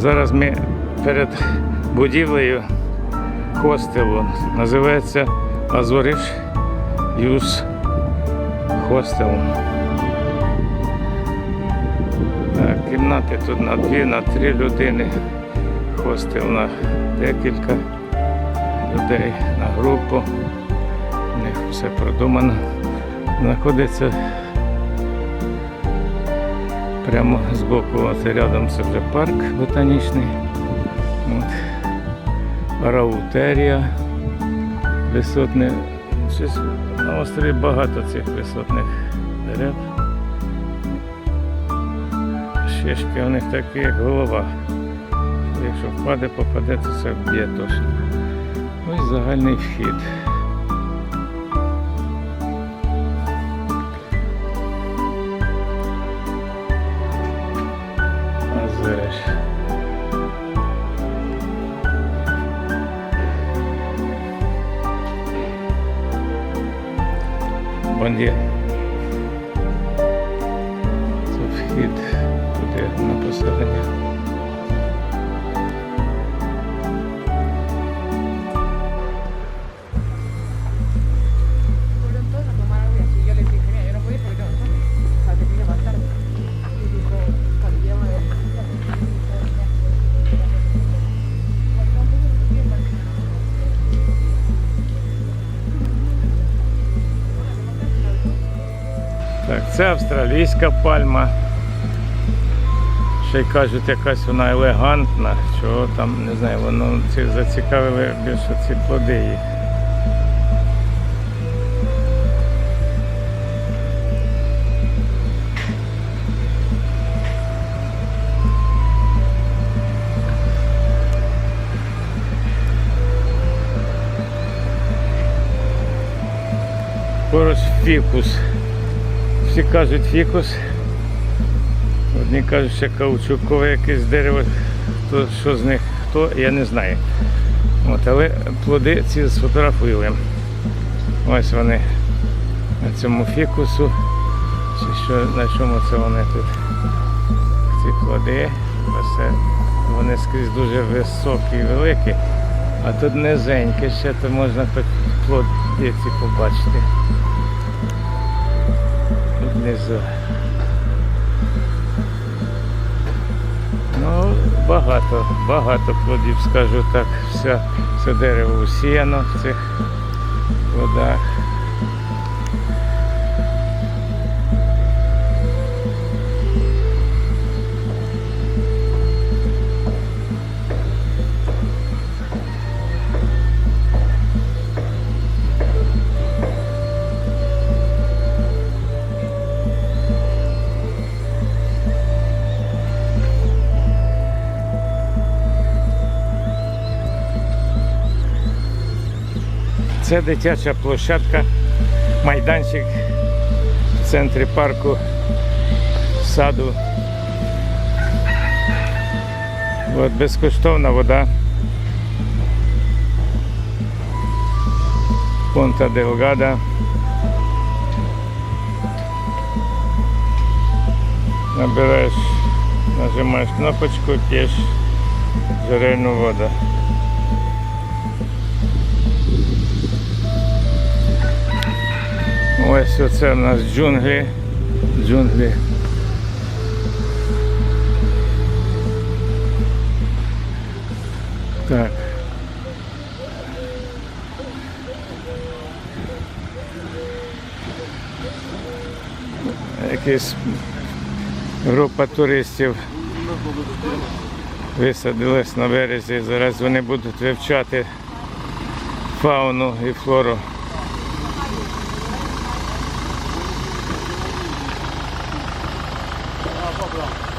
Зараз ми перед будівлею хостелу. Називається Азориш Юс Хостел. Кімнати тут на дві, на три людини. Хостел на декілька людей, на групу. У них все продумано. Знаходиться прямо збоку, от рядом це вже парк ботанічний. От. Раутерія висотне. Щось на острові багато цих висотних дерев. Шишки у них такі, як голова. Якщо впаде, попаде, то це вб'є точно. Ось загальний вхід. Бонді. Це вхід туди на поселення. Так, це австралійська пальма. Ще й кажуть, якась вона елегантна, чого там, не знаю, воно ці зацікавили більше ці плоди її. Поруч фікус. Всі кажуть фікус. Одні кажуть, що каучукове якесь дерево, хто, що з них хто, я не знаю. От, але плоди ці сфотографуємо. Ось вони на цьому фікусу. Чи що, на чому це вони тут? Ці плоди. Це вони скрізь дуже високі і великі. А тут низенькі ще, то можна тут плоди ці побачити. Внизу. Ну, багато, багато плодів, скажу так. Все, все дерево усіяно в цих плодах. Це дитяча площадка, майданчик в центрі парку, саду. От, безкоштовна вода. Понта Делгада. Набираєш, нажимаєш кнопочку, п'єш джерельну воду. Ось оце у нас джунглі. Джунглі. Так. Якась група туристів висадилась на березі. Зараз вони будуть вивчати фауну і флору 不知。